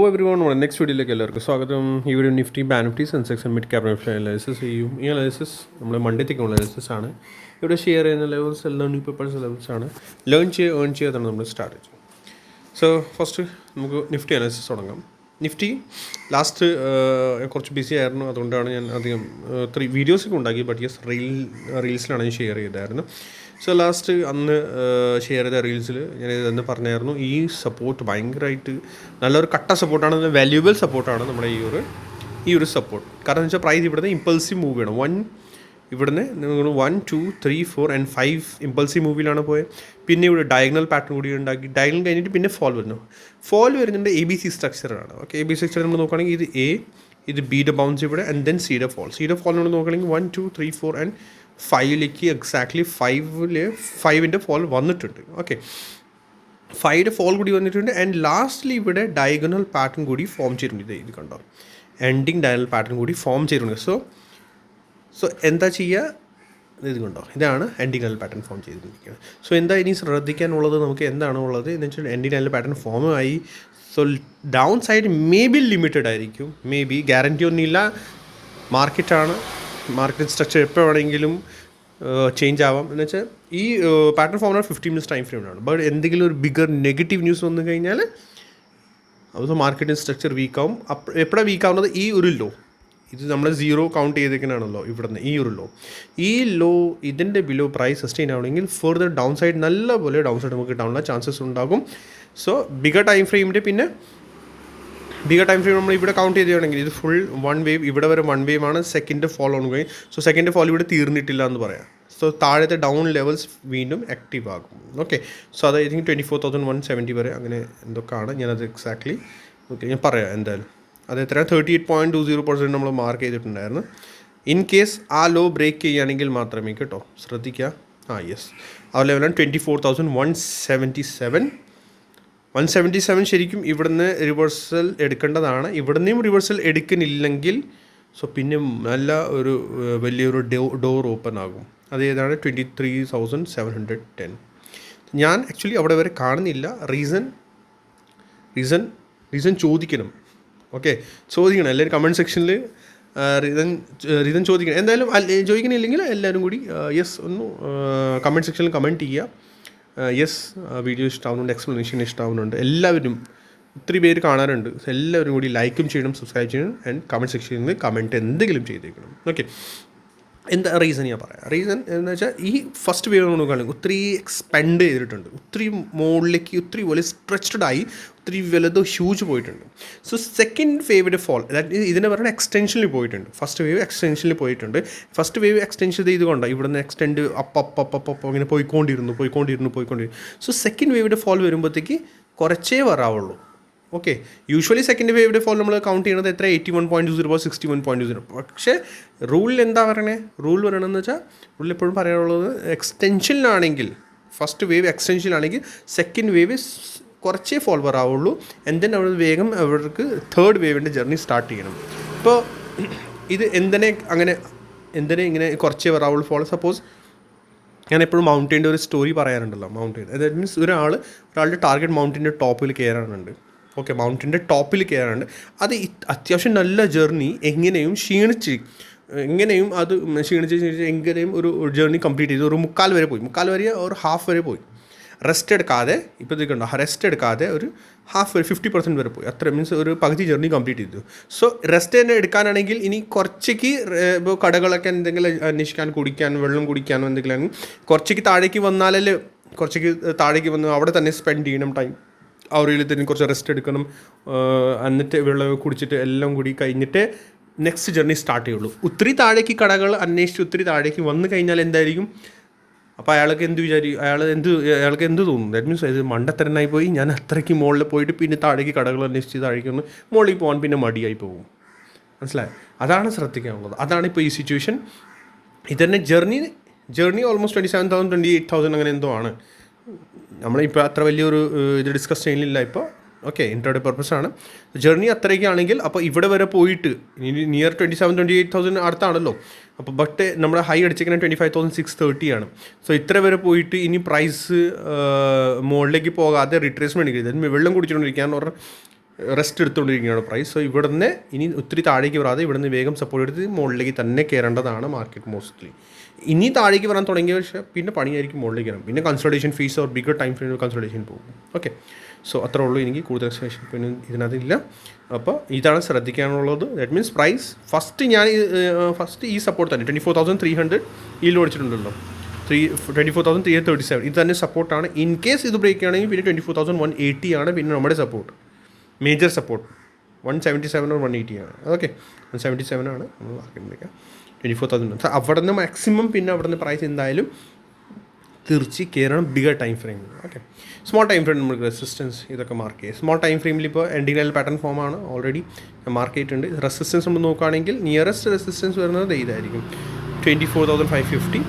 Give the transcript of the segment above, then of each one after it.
Hello every one next വീഡിയോയിലേക്ക് എല്ലാവർക്കും സ്വാഗതം. ഈ ഒരു Nifty Bank Nifty Sensex mid mid capital analysis ചെയ്യും ഈ അനാലിസിസ് നമ്മൾ മണ്ടേത്തേക്കുള്ള അനാലിസിസ് ആണ്. ഇവിടെ ഷെയർ ചെയ്യുന്ന ലെവൽസ് എല്ലാം ന്യൂ പേപ്പേഴ്സ് ലെവൽസ് ആണ്. ലേൺ ചെയ്യുക ഏൺ ചെയ്യാതാണ് നമ്മൾ സ്റ്റാർട്ട് ചെയ്യുന്നത് സോ ഫസ്റ്റ് നമുക്ക് നിഫ്റ്റി അനാലിസിസ് തുടങ്ങാം. നിഫ്റ്റി ലാസ്റ്റ് കുറച്ച് ബിസി ആയിരുന്നു. അതുകൊണ്ടാണ് ഞാൻ അധികം ത്രീ വീഡിയോസൊക്കെ ഉണ്ടാക്കി. ബട്ട് യെസ് റീൽ റീൽസിലാണ് ഞാൻ ഷെയർ ചെയ്തായിരുന്നു. സോ ലാസ്റ്റ് അന്ന് ഷെയർ ചെയ്ത റീൽസിൽ ഞാൻ ഇതെന്ന് പറഞ്ഞായിരുന്നു ഈ സപ്പോർട്ട് ഭയങ്കരമായിട്ട് നല്ലൊരു കട്ട സപ്പോർട്ടാണ് വാല്യൂബിൾ സപ്പോർട്ടാണ് നമ്മുടെ ഈ ഒരു ഈ ഒരു സപ്പോർട്ട് കാരണം വെച്ചാൽ പ്രൈസ് ഇവിടുന്ന് ഇമ്പൾസീവ് മൂവ് ചെയ്യണം. വൺ ഇവിടുന്ന് നിങ്ങൾ one two three four and five impulsive മൂവിയിലാണ് പോയത് പിന്നെ ഇവിടെ ഡയഗണൽ പാറ്റേൺ കൂടി ഉണ്ടാക്കി. ഡയഗണൽ കഴിഞ്ഞിട്ട് പിന്നെ ഫോൾ വരുന്നു. ഫോൾ വരുന്നുണ്ട് A B C സ്ട്രക്ചറാണ് okay A B C structure നമ്മൾ നോക്കുകയാണെങ്കിൽ ഇത് എ ഇത് ബിയുടെ ബൗൺസ് ഇവിടെ ആൻഡ് ദെൻ സിയുടെ ഫോൾ സിയുടെ ഫോൾ നമ്മൾ നോക്കുകയാണെങ്കിൽ one two three four and ഫൈവിലേക്ക് exactly ഫൈവിൽ ഫൈവിന്റെ ഫോൾ വന്നിട്ടുണ്ട്. ഓക്കെ ഫൈവിന്റെ ഫോൾ കൂടി വന്നിട്ടുണ്ട്. ആൻഡ് ലാസ്റ്റ്ലി ഇവിടെ ഡയഗണൽ പാറ്റേൺ കൂടി ഫോം ചെയ്തിട്ടുണ്ട്. ഇത് കണ്ടോ? എൻഡിങ് ഡയഗണൽ പാറ്റേൺ കൂടി ഫോം ചെയ്തിട്ടുണ്ട്. സോ സോ എന്താ ചെയ്യുക? ഇത് കണ്ടോ? ഇതാണ് എൻഡിങ് പാറ്റേൺ ഫോം ചെയ്തിരിക്കുന്നത്. സോ എന്താ ഇനി ശ്രദ്ധിക്കാനുള്ളത്? നമുക്ക് എന്താണ് ഉള്ളത്? എന്ന് വെച്ചാൽ എൻഡിങ് പാറ്റേൺ ഫോം ആയി. So down side may be limited ആയിരിക്കും. മേ ബി ഗ്യാരന്റി ഒന്നുമില്ല. മാർക്കറ്റാണ് മാർക്കറ്റ് സ്ട്രക്ചർ എപ്പോൾ വേണമെങ്കിലും ചേഞ്ച് ആവാം. എന്ന് വെച്ചാൽ ഈ പാറ്റേൺ ഫോമിനാണ് ഫിഫ്റ്റി മിനിറ്റ്സ് ടൈം ഫ്രെയിമിനാണ് ബട്ട് എന്തെങ്കിലും ഒരു ബിഗർ നെഗറ്റീവ് ന്യൂസ് വന്നു കഴിഞ്ഞാൽ അത് മാർക്കറ്റിന്റെ സ്ട്രക്ചർ വീക്കാവും അപ്പോൾ എപ്പോഴാണ് വീക്കാവുന്നത് ഈ ഒരു ലോ ഇത് നമ്മൾ സീറോ കൗണ്ട് ചെയ്തേക്കണാണല്ലോ ഇവിടുന്ന് ഈ ഒരു ലോ ഈ ലോ ഇതിന്റെ ബിലോ പ്രൈസ് സസ്റ്റെയിൻ ആവണമെങ്കിൽ ഫെർദർ ഡൗൺ സൈഡ് നല്ല പോലെ ഡൗൺ സൈഡ് നമുക്ക് കിട്ടാനുള്ള ചാൻസസ് ഉണ്ടാകും. സോ ബിഗർ ടൈം ഫ്രെയിമിന്റെ പിന്നെ ബിഗർ ടൈം ഫ്രെയിം നമ്മൾ ഇവിടെ കൗണ്ട് ചെയ്യുകയാണെങ്കിൽ ഇത് ഫുൾ വൺ വേവ് ഇവിടെ വരെ വൺ വേവ് ആണ്. Second fall on going so second fall ഇവിടെ തീർന്നിട്ടില്ല എന്ന് പറയാം. സോ താഴത്തെ ഡൗൺ ലെവൽസ് വീണ്ടും ആക്റ്റീവ് ആകും. ഓക്കെ സോ അത് I think twenty four thousand one seventy വരെ അങ്ങനെ എന്തൊക്കെയാണ്? ഞാനത് എക്സാക്ട്ലി ഓക്കെ ഞാൻ പറയാം എന്തായാലും. അത് എത്ര thirty eight point two zero percent നമ്മൾ മാർക്ക് ചെയ്തിട്ടുണ്ടായിരുന്നു. ഇൻ കേസ് ആ ലോ ബ്രേക്ക് ചെയ്യുകയാണെങ്കിൽ മാത്രമേ കേട്ടോ ശ്രദ്ധിക്കുക. ആ യെസ് ആ ലെവലാണ് twenty four thousand one seventy seven one seventy seven ശരിക്കും ഇവിടുന്ന് റിവേഴ്സൽ എടുക്കേണ്ടതാണ്. ഇവിടുന്നേയും റിവേഴ്സൽ എടുക്കുന്നില്ലെങ്കിൽ സോ പിന്നെ നല്ല ഒരു വലിയൊരു ഡോ ഡോർ ഓപ്പൺ ആകും. അത് ഏതാണ്? Twenty three thousand seven hundred ten ഞാൻ ആക്ച്വലി അവിടെ വരെ കാണുന്നില്ല. റീസൺ റീസൺ റീസൺ ചോദിക്കണം. ഓക്കെ ചോദിക്കണം. എല്ലാവരും കമന്റ് സെക്ഷനിൽ റീസൺ റീസൺ ചോദിക്കണം. എന്തായാലും ചോദിക്കണില്ലെങ്കിൽ എല്ലാവരും കൂടി യെസ് ഒന്ന് കമന്റ് സെക്ഷനിൽ കമന്റ് ചെയ്യുക. യെസ് വീഡിയോ ഇഷ്ടമാവുന്നുണ്ട് എക്സ്പ്ലനേഷൻ ഇഷ്ടമാവുന്നുണ്ട് എല്ലാവരും ഒത്തിരി പേര് കാണാറുണ്ട് എല്ലാവരും കൂടി ലൈക്കും ചെയ്യണം സബ്സ്ക്രൈബ് ചെയ്യണം ആൻഡ് കമന്റ് സെക്ഷനിൽ കമന്റ് എന്തെങ്കിലും ചെയ്തേക്കണം. ഓക്കെ എന്താ റീസൺ ഞാൻ പറയാം? റീസൺ എന്ന് വെച്ചാൽ ഈ ഫസ്റ്റ് വേവ് നോക്കുകയാണെങ്കിൽ ഒത്തിരി എക്സ്പെൻഡ് ചെയ്തിട്ടുണ്ട്. ഒത്തിരി മുകളിലേക്ക് ഒത്തിരി വലിയ സ്ട്രെച്ച്ഡ് ആയി ഒത്തിരി വലുത് ഹ്യൂജ് പോയിട്ടുണ്ട്. സോ സെക്കൻഡ് വേവിന്റെ ഫോൾ ദാറ്റ് ഇതിനെ പറയുന്ന എക്സ്റ്റൻഷനിൽ പോയിട്ടുണ്ട്. ഫസ്റ്റ് വേവ് എക്സ്റ്റൻഷനിൽ പോയിട്ടുണ്ട്. ഫസ്റ്റ് വേവ് എക്സ്റ്റൻഷൻ ചെയ്തുകൊണ്ടാണ് ഇവിടുന്ന് extend up up up up ഇങ്ങനെ പോയിക്കൊണ്ടിരുന്നു പോയിക്കൊണ്ടിരുന്നു പോയിക്കൊണ്ടിരുന്നു. സോ സെക്കൻഡ് വേവിന്റെ ഫോൾ വരുമ്പോഴത്തേക്ക് കുറച്ചേ വരാവുള്ളൂ. ഓക്കെ യൂഷ്വലി സെക്കൻഡ് വേവിന്റെ ഫോൾ നമ്മൾ കൗണ്ട് ചെയ്യുന്നത് എത്ര? Eighty one point zero sixty one point zero പക്ഷേ റൂളിൽ എന്താ പറയണേ? റൂൾ പറയണമെന്ന് വെച്ചാൽ റൂളിൽ എപ്പോഴും പറയാനുള്ളത് എക്സ്റ്റൻഷനിലാണെങ്കിൽ ഫസ്റ്റ് വേവ് എക്സ്റ്റൻഷനിലാണെങ്കിൽ സെക്കൻഡ് വേവ് കുറച്ചേ ഫോൾവർ ആവുള്ളൂ ആൻഡ് അവിടെ വേഗം അവർക്ക് തേർഡ് വേവിന്റെ ജേർണി സ്റ്റാർട്ട് ചെയ്യണം. ഇപ്പോൾ ഇത് എന്തിനെ അങ്ങനെ എന്തിനെ ഇങ്ങനെ കുറച്ചേ വരാവുള്ളൂ ഫോൾ സപ്പോസ് ഞാൻ എപ്പോഴും മൗണ്ടൈന്റെ ഒരു സ്റ്റോറി പറയാറുണ്ടല്ലോ മൗണ്ടൈൻ ദാറ്റ് മീൻസ് ഒരാൾ ഒരാളുടെ ടാർഗറ്റ് മൗണ്ടൈന്റെ ടോപ്പിൽ കയറാനുണ്ട് ഓക്കെ മൗണ്ടിന്റെ ടോപ്പിൽ കയറാണ്ട് അത് അത്യാവശ്യം നല്ല ജേർണി എങ്ങനെയും ക്ഷീണിച്ച് എങ്ങനെയും അത് ക്ഷീണിച്ച് ക്ഷീണിച്ച് എങ്ങനെയും ഒരു ജേർണി കംപ്ലീറ്റ് ചെയ്തു. ഒരു മുക്കാൽ വരെ പോയി. മുക്കാൽ വരെ ഒരു ഹാഫ് വരെ പോയി. റെസ്റ്റ് എടുക്കാതെ ഇപ്പോൾ ഇത് റെസ്റ്റ് എടുക്കാതെ ഒരു ഹാഫ് വരെ ഫിഫ്റ്റി പെർസെന്റ് വരെ പോയി. അത്ര മീൻസ് ഒരു പകുതി ജേർണി കംപ്ലീറ്റ് ചെയ്തു. സോ റെസ്റ്റ് തന്നെ എടുക്കാനാണെങ്കിൽ ഇനി കുറച്ചേക്ക് ഇപ്പോൾ കടകളൊക്കെ എന്തെങ്കിലും അന്വേഷിക്കാൻ കുടിക്കാൻ വെള്ളം കുടിക്കാനോ എന്തെങ്കിലും കുറച്ചേക്ക് താഴേക്ക് വന്നാലല്ലേ കുറച്ചേക്ക് താഴേക്ക് വന്ന് അവിടെ തന്നെ സ്പെൻഡ് ചെയ്യണം ടൈം ആ ഒരു ഇതിന് കുറച്ച് റെസ്റ്റ് എടുക്കണം. എന്നിട്ട് വെള്ളം കുടിച്ചിട്ട് എല്ലാം കൂടി കഴിഞ്ഞിട്ട് നെക്സ്റ്റ് ജേർണി സ്റ്റാർട്ട് ചെയ്യുള്ളൂ. ഒത്തിരി താഴേക്ക് കടകൾ അന്വേഷിച്ച് ഒത്തിരി താഴേക്ക് വന്നു കഴിഞ്ഞാൽ എന്തായിരിക്കും? അപ്പോൾ അയാൾക്ക് എന്ത് വിചാരിക്കും അയാൾ എന്ത് അയാൾക്ക് എന്ത് തോന്നും? ദാറ്റ് മീൻസ് ഇത് മണ്ടത്തരനായി പോയി ഞാൻ അത്രയ്ക്ക് മുകളിൽ പോയിട്ട് പിന്നെ താഴേക്ക് കടകൾ അന്വേഷിച്ച് താഴേക്ക് വന്ന് മുകളിൽ പോകാൻ പിന്നെ മടിയായി പോകും. മനസ്സിലായി? അതാണ് ശ്രദ്ധിക്കാനുള്ളത്. അതാണ് ഇപ്പോൾ ഈ സിറ്റുവേഷൻ ഇതന്നെ journey journey almost twenty seven thousand twenty eight thousand അങ്ങനെ എന്തോ ആണ്. നമ്മളിപ്പോൾ അത്ര വലിയൊരു ഇത് ഡിസ്കസ് ചെയ്യുന്നില്ല ഇപ്പോൾ ഓക്കെ പർപ്പസ് ആണ്. ജേർണി അത്രയ്ക്കാണെങ്കിൽ അപ്പോൾ ഇവിടെ വരെ പോയിട്ട് near twenty seven twenty eight thousand അടുത്താണല്ലോ. അപ്പോൾ ബട്ട് നമ്മുടെ high അടിച്ചിരിക്കുന്നത് twenty five thousand six thirty ആണ്. സോ ഇത്ര വരെ പോയിട്ട് ഇനി പ്രൈസ് മുകളിലേക്ക് പോകാതെ റിട്രേസ്മെന്റ് ചെയ്ത് വെള്ളം കുടിച്ചുകൊണ്ടിരിക്കാൻ ഓർ റെസ്റ്റ് എടുത്തുകൊണ്ടിരിക്കുകയാണ് പ്രൈസ് സോ ഇവിടുന്ന് ഇനി ഒത്തിരി താഴേക്ക് വരാതെ ഇവിടുന്ന് വേഗം സപ്പോർട്ട് എടുത്ത് മുകളിലേക്ക് തന്നെ കയറേണ്ടതാണ് മാർക്കറ്റ് മോസ്റ്റ്ലി ഇനി താഴേക്ക് വരാൻ തുടങ്ങിയ പക്ഷേ പിന്നെ പണിയായിരിക്കും മുകളിലേക്ക് വരാം പിന്നെ consultation fees or bigger time ഫ്രെയിമിൽ കൺസൾട്ടേഷൻ പോകും. ഓക്കെ സോ അത്രേ ഉള്ളൂ. എനിക്ക് കൂടുതൽ എക്സ്പ്ലനേഷൻ പിന്നെ ഇതിനകത്തില്ല. അപ്പോൾ ഇതാണ് ശ്രദ്ധിക്കാനുള്ളത്. ദാറ്റ് മീൻസ് പ്രൈസ് ഫസ്റ്റ് ഞാൻ ഫസ്റ്റ് ഈ സപ്പോർട്ട് തന്നെ. Twenty four thousand three hundred ഈ ഓടിച്ചിട്ടുണ്ടല്ലോ. Three twenty four thousand three thirty seven ഇത് തന്നെ സപ്പോർട്ടാണ് ഇൻ കേസ് ഇത് ബ്രേക്ക് ആണെങ്കിൽ പിന്നെ twenty four thousand one eighty ആണ് പിന്നെ നമ്മുടെ support major support one seventy seven or one eighty ആണ്. ഓക്കെ വൺ സെവന്റി സെവൻ ആണ്. നമ്മൾ മാർക്കറ്റിലേക്ക് ട്വന്റി ഫോർ തൗസൻഡ് അവിടെ നിന്ന് മാക്സിമം പിന്നെ അവിടെ നിന്ന് പ്രൈസ് എന്തായാലും തിരിച്ച് കയറണം ബിഗർ ടൈം ഫ്രെയിമിൽ ഓക്കെ സ്മോൾ ടൈം ഫ്രെയിം നമുക്ക് റെസിസ്റ്റൻസ് ഇതൊക്കെ മാർക്ക് ചെയ്യുക സ്മോൾ ടൈം ഫ്രെയിമിൽ ഇപ്പോൾ എൻഡിനൽ പാറ്റേൺ ഫോം ആണ് ഓൾറെഡി മാർക്ക് ചെയ്തിട്ടുണ്ട്. റെസിസ്റ്റൻസ് നമ്മൾ നോക്കുകയാണെങ്കിൽ നിയറസ്റ്റ് റെസിസ്റ്റൻസ് വരുന്നത് ഇതായിരിക്കും. Twenty four thousand five fifty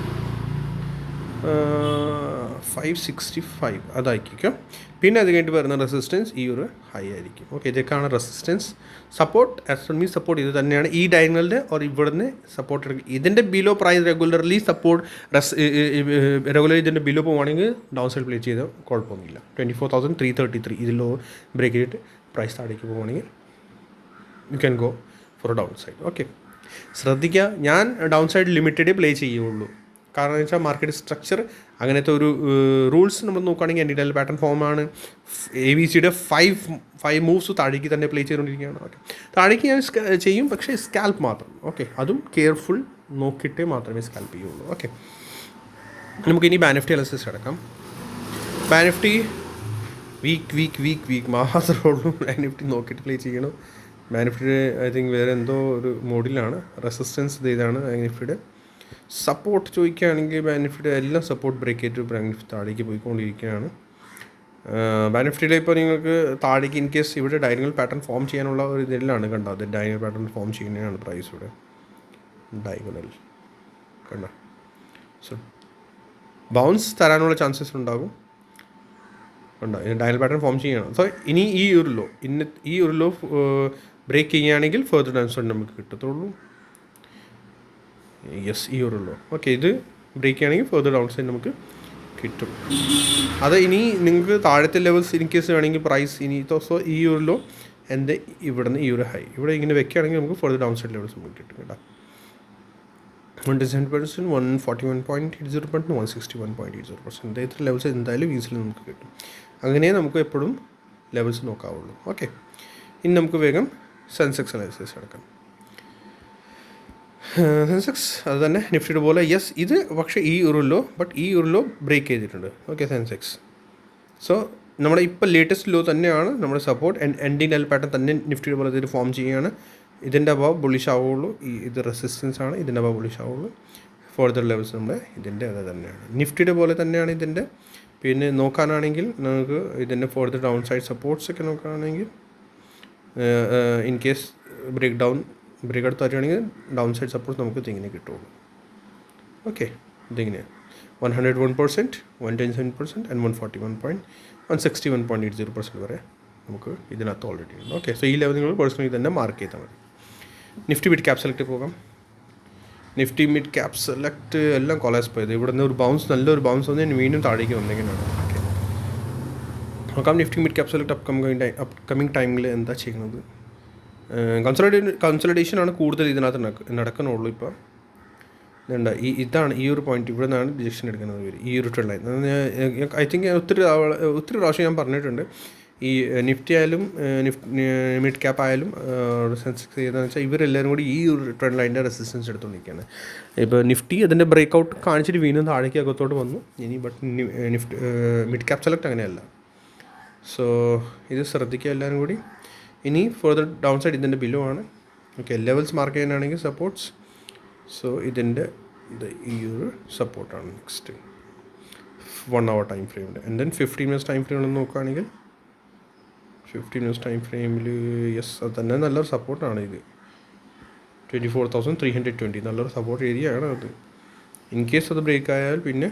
sixty five അതായിരിക്കും. പിന്നെ അത് കഴിഞ്ഞിട്ട് വരുന്ന റെസിസ്റ്റൻസ് ഈ ഒരു ഹൈ ആയിരിക്കും. ഓക്കെ ഇതൊക്കെയാണ് resistance support as me support ഇത് തന്നെയാണ്. ഈ ഡയഗണലിന്റെ ഓർ ഇവിടുന്ന് സപ്പോർട്ട് എടുക്കുക ഇതിന്റെ ബിലോ പ്രൈസ് റെഗുലർലി സപ്പോർട്ട് റെസ് റെഗുലർ ഇതിന്റെ ബിലോ പോവുകയാണെങ്കിൽ ഡൗൺ സൈഡ് പ്ലേ ചെയ്ത് കുഴപ്പമൊന്നുമില്ല. Twenty four thousand three thirty three ഇതിലോ break ചെയ്തിട്ട് പ്രൈസ് താഴേക്ക് പോവുകയാണെങ്കിൽ you can go for down side okay ശ്രദ്ധിക്കുക ഞാൻ ഡൗൺ സൈഡ് ലിമിറ്റഡേ പ്ലേ ചെയ്യുള്ളൂ കാരണം എന്ന് വെച്ചാൽ മാർക്കറ്റ് സ്ട്രക്ചർ അങ്ങനത്തെ ഒരു റൂൾസ് നമ്മൾ നോക്കുകയാണെങ്കിൽ എന്റെ ഡെൽ പാറ്റേൺ ഫോമാണ് എ ബി സിയുടെ ഫൈവ് ഫൈവ് മൂവ്സ് താഴേക്ക് തന്നെ പ്ലേ ചെയ്തുകൊണ്ടിരിക്കുകയാണ്. ഓക്കെ താഴേക്ക് ഞാൻ ചെയ്യും പക്ഷേ സ്കാൽപ്പ് മാത്രം. ഓക്കെ അതും കെയർഫുൾ നോക്കിയിട്ടേ മാത്രമേ സ്കാൽപ്പ് ചെയ്യുള്ളൂ. ഓക്കെ നമുക്ക് ഇനി ബാനഫ്റ്റി അലസിസ് കിടക്കാം Bank Nifty week week week week മാത്രമേ ഉള്ളൂ. ബാനഫ്റ്റി നോക്കിയിട്ട് പ്ലേ ചെയ്യണം. ബാനഫ്റ്റിയുടെ ഐ തിങ്ക് വേറെ എന്തോ ഒരു മോഡിലാണ് റെസിസ്റ്റൻസ് ഇതാണ് ബാനഫ്റ്റിയുടെ സപ്പോർട്ട് ചോദിക്കുകയാണെങ്കിൽ ബാനിഫിറ്റ് എല്ലാം സപ്പോർട്ട് ബ്രേക്ക് ചെയ്തിട്ട് ബാനഫിറ്റ് താഴേക്ക് പോയിക്കൊണ്ടിരിക്കുകയാണ്. ബാനഫിറ്റിലെ ഇപ്പോൾ നിങ്ങൾക്ക് താഴേക്ക് ഇൻ കേസ് ഇവിടെ ഡൈനിങ് പാറ്റേൺ ഫോം ചെയ്യാനുള്ള ഒരു ഇതിലാണ് കണ്ടത് ഡൈനിങ് പാറ്റേൺ ഫോം ചെയ്യുന്നതാണ് പ്രൈസ് ഇവിടെ. ഡയഗണൽ കണ്ട? സോ ബൗൺസ് തരാനുള്ള ചാൻസസ് ഉണ്ടാകും. ഉണ്ട് ഡയൽ പാറ്റേൺ ഫോം ചെയ്യണം. സോ ഇനി ഈ ഒരു ലോ ഇന്ന് ഈ ഒരു ലോ ബ്രേക്ക് ചെയ്യുകയാണെങ്കിൽ ഫെർദർ ഡാൻസ് നമുക്ക് കിട്ടത്തുള്ളൂ. യെസ് ഈ ഒരു ലോ ഓക്കെ ഇത് ബ്രേക്ക് ചെയ്യണമെങ്കിൽ ഫെർദർ ഡൗൺ സൈഡ് നമുക്ക് കിട്ടും. അത് ഇനി നിങ്ങൾക്ക് താഴത്തെ ലെവൽസ് ഇൻ കേസ് വേണമെങ്കിൽ പ്രൈസ് ഇനി സോ ഈ ഒരു ലോ എന്റെ ഇവിടുന്ന് ഈ ഒരു ഹൈ ഇവിടെ ഇങ്ങനെ വെക്കുകയാണെങ്കിൽ നമുക്ക് ഫെർദർ ഡൗൺ സൈഡ് ലെവൽസ് നമുക്ക് കിട്ടും കേട്ടോ. One design percent one forty one point eight zero percent one sixty one point eight zero percent ഇത്ര ലെവൽസ് എന്തായാലും ഈസിലി നമുക്ക് കിട്ടും. അങ്ങനെ നമുക്ക് എപ്പോഴും ലെവൽസ് നോക്കാവുള്ളൂ. ഓക്കെ ഇനി നമുക്ക് വേഗം സെൻസെക്സ് അനാലിസിസ് എടുക്കാം സെൻസെക്സ് അത് തന്നെ നിഫ്റ്റിയുടെ പോലെ യെസ് ഇത് പക്ഷേ ഈ ഒരു ബട്ട് ഈ ഒരു ബ്രേക്ക് ചെയ്തിട്ടുണ്ട്. Okay Sensex. സോ നമ്മുടെ ഇപ്പോൾ ലേറ്റസ്റ്റ് ലോ തന്നെയാണ് നമ്മുടെ സപ്പോർട്ട് എൻഡിങ് എൽ പാറ്റേൺ തന്നെ നിഫ്റ്റിയുടെ പോലെ ഇതിൽ ഫോം ചെയ്യുകയാണ്. ഇതിന്റെ അഭാവം ബുള്ളിഷ് ആവുള്ളൂ. ഈ ഇത് റെസിസ്റ്റൻസ് ആണ്. ഇതിന്റെ അഭാവം ബുള്ളിഷ് ആവുള്ളൂ. ഫോർദർ ലെവൽസ് നമ്മുടെ ഇതിന്റെ അത് തന്നെയാണ്. നിഫ്റ്റിയുടെ പോലെ തന്നെയാണ് ഇതിന്റെ. പിന്നെ നോക്കാനാണെങ്കിൽ നമുക്ക് ഇതിന്റെ ഫോർദർ ഡൗൺ സൈഡ് സപ്പോർട്ട്സ് ഒക്കെ നോക്കുകയാണെങ്കിൽ in case break down break എടുത്ത് തരുവാണെങ്കിൽ ഡൗൺ സൈഡ് സപ്പോർട്ട് നമുക്ക് ഇതിങ്ങനെ കിട്ടുള്ളൂ. Okay ഇതിങ്ങനെയാണ് one hundred one percent one ten seven percent and one forty one point one sixty one point eight zero percent വരെ നമുക്ക് ഇതിനകത്ത് ഓൾറെഡി ഉണ്ട്. ഓക്കെ സോ ഈ ലെവൽ നിങ്ങൾ പേഴ്സണലി തന്നെ മാർക്ക് ചെയ്താൽ മതി. നിഫ്റ്റി മിഡ് ക്യാപ് സെലക്ട് പോകാം. നിഫ്റ്റി മിഡ് ക്യാപ് സെലക്ട് എല്ലാം കൊളാസ് പോയത് ഇവിടെ നിന്ന് ഒരു ബൗൺസ് നല്ലൊരു ബൗൺസ് വന്ന് ഞാൻ വീണ്ടും താഴേക്ക് വന്നെങ്കിലാണ് നോക്കാം Nifty mid cap select upcoming time upcoming ടൈമിൽ എന്താ ചെയ്യുന്നത്? കൺസൾട്ടേ കൺസൾട്ടേഷൻ ആണ് കൂടുതൽ ഇതിനകത്ത് നടക്ക- നടക്കുന്നുള്ളൂ ഇപ്പോൾ ഇതുണ്ട്. ഈ ഇതാണ് ഈ ഒരു പോയിന്റ് ഇവിടെ നിന്നാണ് ഡിജക്ഷൻ എടുക്കുന്നത് ഇവർ ഈ ഒരു ട്രെഡ് ലൈൻ ഐ തിങ്ക് ഒത്തിരി ഒത്തിരി പ്രാവശ്യം ഞാൻ പറഞ്ഞിട്ടുണ്ട്. ഈ നിഫ്റ്റി ആയാലും മിഡ് ക്യാപ്പ് ആയാലും സെൻസെക്സ് ചെയ്തതെന്ന് വെച്ചാൽ ഇവരെല്ലാവരും കൂടി ഈ ഒരു ട്രെൻഡ് ലൈനിന്റെ റെസിസ്റ്റൻസ് എടുത്തു നിൽക്കുകയാണ് ഇപ്പോൾ നിഫ്റ്റി അതിന്റെ ബ്രേക്ക് ഔട്ട് കാണിച്ചിട്ട് വീണ്ടും താഴേക്ക് അകത്തോട്ട് വന്നു. ഇനി but Nifty mid cap select അങ്ങനെയല്ല. സോ ഇത് ശ്രദ്ധിക്കുക എല്ലാവരും കൂടി. ഇനി ഫർദർ ഡൗൺ സൈഡ് ഇതിന്റെ ബിലോ ആണ്. ഓക്കെ ലെവൽസ് മാർക്ക് ചെയ്യാനാണെങ്കിൽ സപ്പോർട്ട്സ് സോ ഇതിന്റെ ഇത് ഈ ഒരു സപ്പോർട്ടാണ് നെക്സ്റ്റ് വൺ അവർ ടൈം ഫ്രെയിമിൽ and then fifteen minutes time ഫ്രെയിമിൽ നോക്കുകയാണെങ്കിൽ ഫിഫ്റ്റീൻ മിനിറ്റ്സ് ടൈം ഫ്രെയിമിൽ യെസ് അത് തന്നെ നല്ലൊരു സപ്പോർട്ടാണ് ഇത്. Twenty four thousand three hundred twenty നല്ലൊരു സപ്പോർട്ട് ഏരിയയാണ് അത്. ഇൻ കേസ് അത് ബ്രേക്ക് ആയാൽ പിന്നെ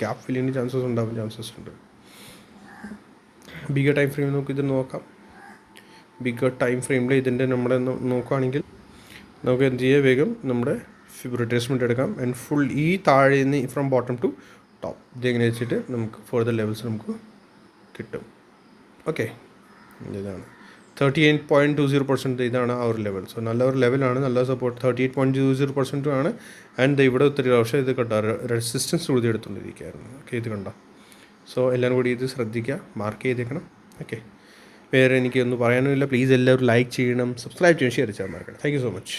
ഗ്യാപ്പ് ഫില്ലിന്റെ ചാൻസസ് ഉണ്ടാവാൻ ചാൻസസ് ഉണ്ട്. ബിഗർ ടൈം ഫ്രെയിമിൽ നമുക്ക് ഇത് നോക്കാം. ബിഗ് ടൈം ഫ്രെയിമിൽ ഇതിന്റെ നമ്മുടെ നോക്കുകയാണെങ്കിൽ നമുക്ക് എന്ത് ചെയ്യാം? വേഗം നമ്മുടെ റിട്രേസ്മെന്റ് എടുക്കാം. ആൻഡ് ഫുൾ ഈ താഴെ നിന്ന് ഫ്രം ബോട്ടം ടു ടോപ്പ് ഇതിങ്ങനെ വെച്ചിട്ട് നമുക്ക് ഫോർദർ ലെവൽസ് നമുക്ക് കിട്ടും. ഓക്കെ ഇതാണ്. Thirty eight point two zero percent ഇതാണ് ആ ഒരു ലെവൽ സോ നല്ല ഒരു ലെവലാണ് നല്ല support thirty eight point two zero പെർസെന്റും ആണ് ആൻഡ് ഇവിടെ ഒത്തിരി പ്രാവശ്യം ഇത് കണ്ട? റെസിസ്റ്റൻസ് കൂടുതൽ എടുത്തുകൊണ്ടിരിക്കുകയായിരുന്നു. ഓക്കെ ഇത് കണ്ടോ? സോ എല്ലാവരും കൂടി ഇത് ശ്രദ്ധിക്കുക. മാർക്ക് ചെയ്തേക്കണം. ഓക്കെ വേറെ എനിക്കൊന്നും പറയാനുമില്ല. പ്ലീസ് എല്ലാവരും ലൈക്ക് ചെയ്യണം സബ്സ്ക്രൈബ് ചെയ്യണം ഷെയർ ചെയ്യാൻ മറക്കണം താങ്ക് യു സോ മച്ച്